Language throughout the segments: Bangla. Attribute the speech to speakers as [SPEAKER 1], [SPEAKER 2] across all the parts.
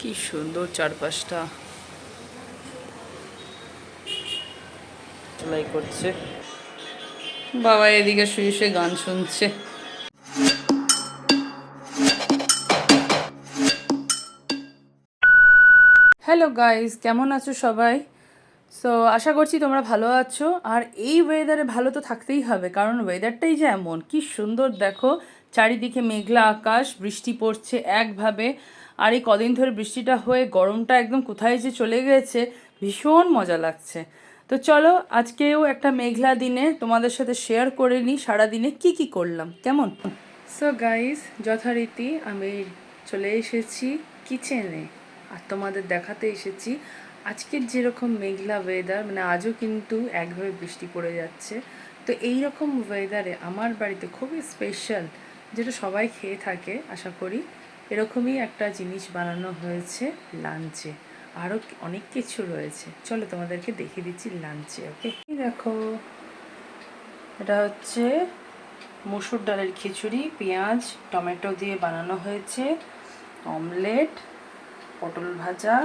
[SPEAKER 1] কি সুন্দর চারপাশটা। সেলাই করছে। বাবা এদিকে শুয়ে শুয়ে গান শুনছে। হ্যালো গাইস কেমন আছো সবাই? সো আশা করছি তোমরা ভালো আছো। আর এই ওয়েদারে ভালো তো থাকতেই হবে, কারণ ওয়েদারটাই যে এমন। কি সুন্দর দেখো, চারিদিকে মেঘলা আকাশ, বৃষ্টি পড়ছে একভাবে। আর এই কদিন ধরে বৃষ্টিটা হয়ে গরমটা একদম কোথায় যে চলে গেছে, ভীষণ মজা লাগছে। তো চলো, আজকেও একটা মেঘলা দিনে তোমাদের সাথে শেয়ার করে নিই সারাদিনে কি কি করলাম। কেমন? সো গাইস যথারীতি আমি চলে এসেছি কিচেনে আর তোমাদের দেখাতে এসেছি আজকের যেরকম মেঘলা ওয়েদার মানে আজও কিন্তু একভাবে বৃষ্টি পড়ে যাচ্ছে। তো এই রকম ওয়েদারে আমার বাড়িতে খুবই স্পেশাল যেটা সবাই খেয়ে থাকে, আশা করি। এরকমই একটা জিনিস বানানো হয়েছে লাঞ্চে। আরও অনেক কিছু রয়েছে। চলো তোমাদেরকে দেখিয়ে দিচ্ছি লাঞ্চে, ওকে? দেখো, এটা হচ্ছে মুসুর ডালের খিচুড়ি, পেঁয়াজ, টমেটো দিয়ে বানানো হয়েছে, অমলেট, পটল ভাজা,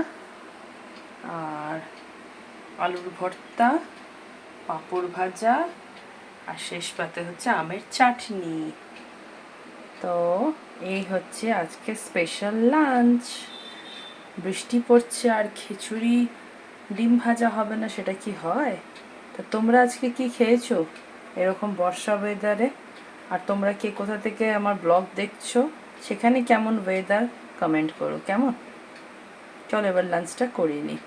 [SPEAKER 1] আর আলুর ভর্তা, পাঁপড় ভাজা, আর শেষ পাতে হচ্ছে আমের চাটনি। তো এই হচ্ছে আজকে স্পেশাল লাঞ্চ বৃষ্টি পড়ছে আর খিচুড়ি, ডিম ভাজা হবে না, সেটা কি হয়? তা তোমরা আজকে কি খেয়েছো? এরকম বর্ষা ওয়েদারে আর তোমরা কে কোথা থেকে আমার ব্লগ দেখছ? সেখানে কেমন ওয়েদার কমেন্ট করো, কেমন? চলো এবার লাঞ্চটা করে নিই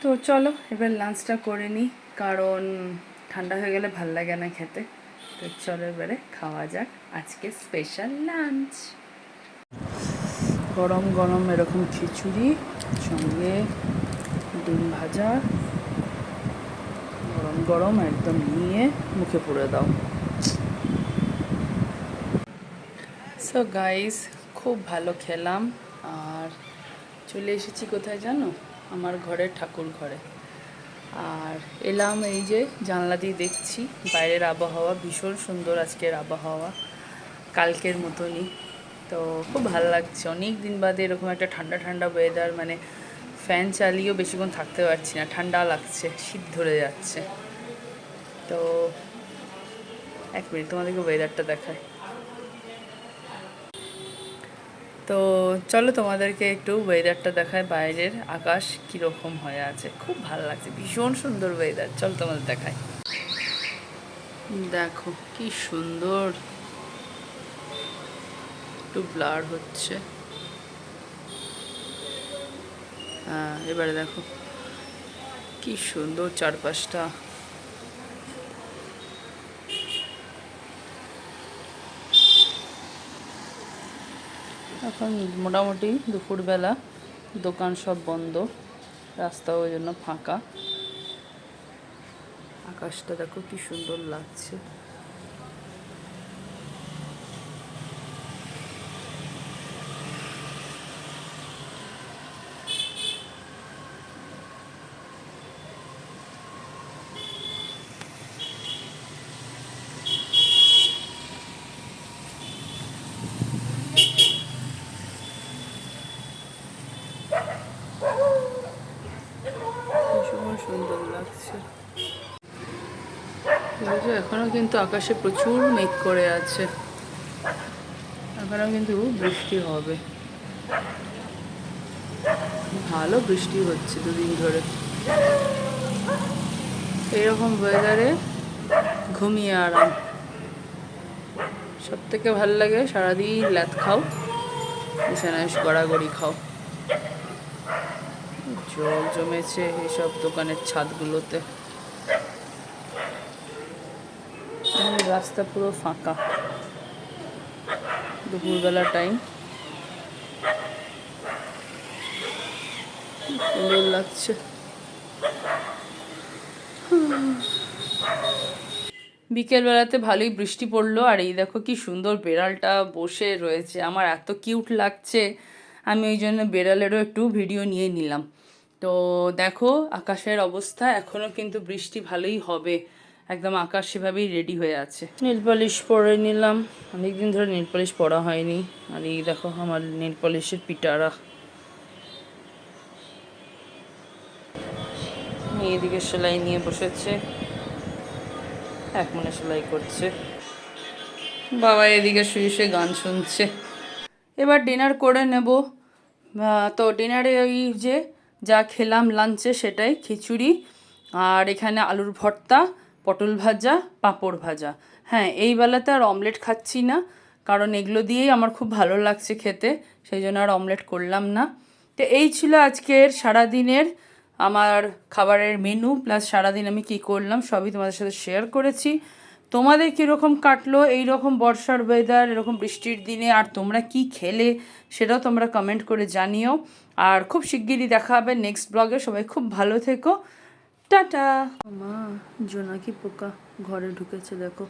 [SPEAKER 1] তো চলো, এবার লাঞ্চটা করে নিই কারণ ঠান্ডা হয়ে গেলে ভালো লাগে না খেতে। তো চলো এবারে খাওয়া যাক। আজকে স্পেশাল লাঞ্চ গরম গরম এরকম খিচুড়ি, সঙ্গে ডিম ভাজা। গরম গরম একদম নিয়ে মুখে পুরে দাও। সো গাইস খুব ভালো খেলাম। আর চলে এসেছি কোথায় জানো? আমার ঘরের ঠাকুর ঘরে। আর এলাম এই যে জানলা দিয়ে দেখছি, বাইরের আবহাওয়া ভীষণ সুন্দর আজকের আবহাওয়া, কালকের মতনই। তো খুব ভালো লাগছে। অনেক দিন বাদে এরকম একটা ঠান্ডা ঠান্ডা ওয়েদার মানে ফ্যান চালিয়েও বেশিক্ষণ থাকতে পারছি না। ঠান্ডা লাগছে, শীত ধরে যাচ্ছে। তো, এক মিনিট তোমাদেরকে ওয়েদারটা দেখায় তো চলো তোমাদেরকে একটু ওয়েদারটা দেখায় বাইরের আকাশ কীরকম হয়ে আছে। খুব ভালো লাগছে, ভীষণ সুন্দর ওয়েদার চলো তোমাদের দেখায় দেখো, কি সুন্দর। একটু ব্লার হচ্ছে। হ্যাঁ এবারে দেখো, কি সুন্দর চারপাশটা। এখন মোটামুটি দুপুরবেলা, দোকান সব বন্ধ, রাস্তা ওই জন্য ফাঁকা। আকাশটা দেখো কি সুন্দর লাগছে ভীষণ সুন্দর লাগছে। বুঝেছ এখনও কিন্তু আকাশে প্রচুর মেঘ করে আছে। এখনও কিন্তু বৃষ্টি হবে। ভালো বৃষ্টি হচ্ছে দুদিন ধরে। এরকম ওয়েদারে ঘুমিয়ে আরাম। সব থেকে ভালো লাগে সারাদিন ল্যাথ খাও, বিছানায় গড়াগড়ি খাও। জল জমেছে এইসব দোকানের ছাদগুলোতে। রাস্তা পুরো ফাঁকা। দুপুরবেলা টাইম। সুন্দর লাগছে। বিকেলবেলাতে ভালোই বৃষ্টি পড়ল, আর এই দেখো কি সুন্দর বেড়ালটা বসে রয়েছে। আমার এত কিউট লাগছে। আমি ওই জন্য বেড়ালেরও একটু ভিডিও নিয়ে নিলাম। তো দেখো, আকাশের অবস্থা এখনও কিন্তু বৃষ্টি ভালোই হবে। একদম আকাশ সেভাবেই রেডি হয়ে আছে। নীল পলিশ পরে নিলাম। অনেকদিন ধরে নীল পলিশ পরা হয়নি। আর এই দেখো আমার নীল পলিশের পিটারা। এদিকে সেলাই নিয়ে বসেছে। এক মনে সেলাই করছে। বাবা এদিকে শুয়ে শুয়ে গান শুনছে। এবার ডিনার করে নেব। তো ডিনারে ওই যে যা খেলাম লাঞ্চে সেটাই খিচুড়ি আর এখানে আলুর ভর্তা, পটল ভাজা, পাঁপড় ভাজা। হ্যাঁ এই বেলাতে আর অমলেট খাচ্ছি না, কারণ এগুলো দিয়েই আমার খুব ভালো লাগছে খেতে, সেই জন্য আর অমলেট করলাম না। তো এই ছিল আজকের সারাদিনের আমার খাবারের মেনু প্লাস সারাদিন আমি কি করলাম সবই তোমাদের সাথে শেয়ার করেছি। তোমাদের কীরকম কাটলো এই রকম বর্ষার ওয়েদার এরকম বৃষ্টির দিনে, আর তোমরা কি খেলে, সেটাও তোমরা কমেন্ট করে জানিও। আর খুব শিগগিরই দেখা হবে নেক্সট ব্লগে সবাই খুব ভালো থেকো। টাটা। মা, জোনাকি পোকা ঘরে ঢুকেছে, দেখো।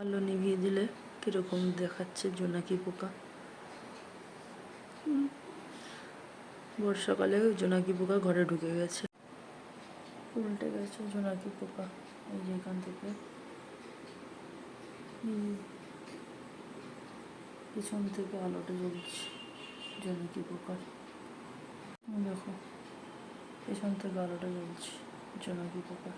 [SPEAKER 1] আলো নিভিয়ে দিলে কীরকম দেখাচ্ছে জোনাকি পোকা। বর্ষাকালে জোনাকি পোকা ঘরে ঢুকে গেছে। উল্টে গেছে জোনাকি পোকা, এই যে এখান থেকে। হুম। পিছন থেকে আলোটা জ্বলছে। জোনাকি পোকার দেখো পেছন থেকে আলোটা জ্বলছে। জোনাকি পোকা